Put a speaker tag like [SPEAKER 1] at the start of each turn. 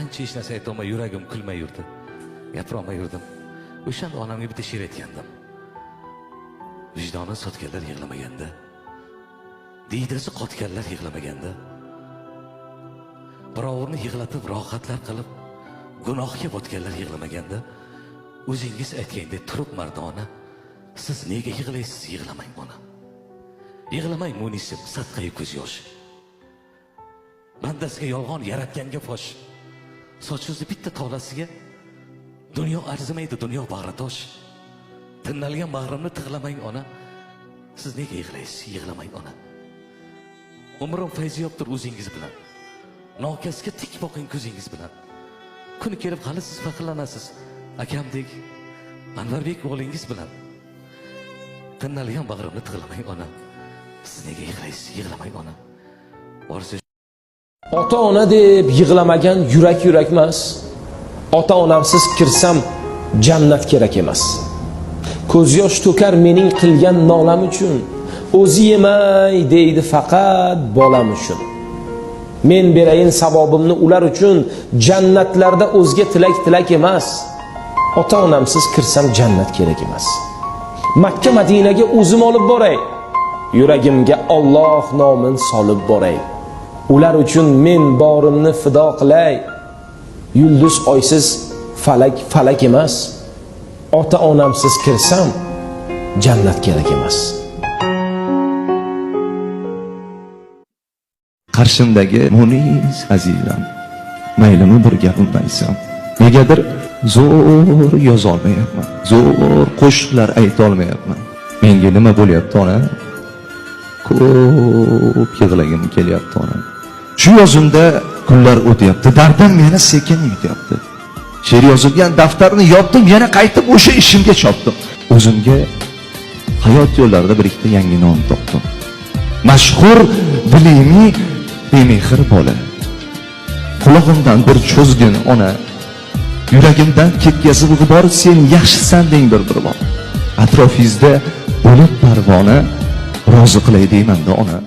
[SPEAKER 1] ancha hech narsa aytolmay yuragim kulmay yurdi. Gapirolmay yurdim. O'shanda onamga bitta she'r aytgandim. Vijdoni sotganlar yig'lamaganda diydasi qotganlar yig'lamaganda birovni yig'latib rohatlar qilib gunohga botganlar yig'lamaganda o'zingiz aytgandek turib mardona siz nega yig'laysiz yig'lamang ona yig'lamang munisib sadqayi ko'z yosh bandasiga yolg'on yaratganga fosh. Sochingizni bitta tolasiga dunyo arzimaydi dunyo bag'ritosh tinnalgan bag'rimni tig'lamang ona. Siz nega yig'laysiz? Yig'lamang ona. Umrim fayziyobdir o'zingiz bilan. Nokasga tik boqing ko'zingiz bilan. Kuni kelib hali siz faxrlanasiz. Akamdek anvarbek o'g'lingiz bilan. Tinnalgan bag'rimni tig'lamang ona. Siz nega yig'laysiz? Yig'lamang ona. Borsa
[SPEAKER 2] ota ona deb yig'lamagan yurak yurak emas. Ota onamsiz kirsam jannat kerak emas. Ko'z yosh to'kar mening qilgan nolam uchun. O'zi yemay deydi faqat bolam uchun. Men berayin savobimni ular uchun jannatlarda o'zga tilak tilak emas. Ota onamsiz kirsam jannat kerak emas. Makka madinaga o'zim olib boray. Yuragimga Alloh nomin solib boray. Ular uchun men borimni fido qilay. Yulduz oysiz falak falak emas. Ota onamsiz kirsam jannat kerak emas.
[SPEAKER 3] Qarshimdagi munis azizam maylimi bir gapimni aytsam negadir zo'r yozolmayapman. Zo'r qo'shiqlar aytolmayapman. Menga nima bo'lyapti ona? Ko'p yig'lagim kelyapti ona shu yozimda kunlar o'tyapti dardim meni sekin yutyapti she'r yozilgan daftarni yopdim yana qaytib o'sha ishimga chopdim o'zimga hayot yo'llarida bir ikkita yangi nom topdim mashhur bilimi bemehr bola qulog'imdan bir cho'zgin ona yuragimdan ketkazib g'ubor sen yaxshisan deng bir bir bor atrofingizda bo'lib parvona rozi qilay deymanda ona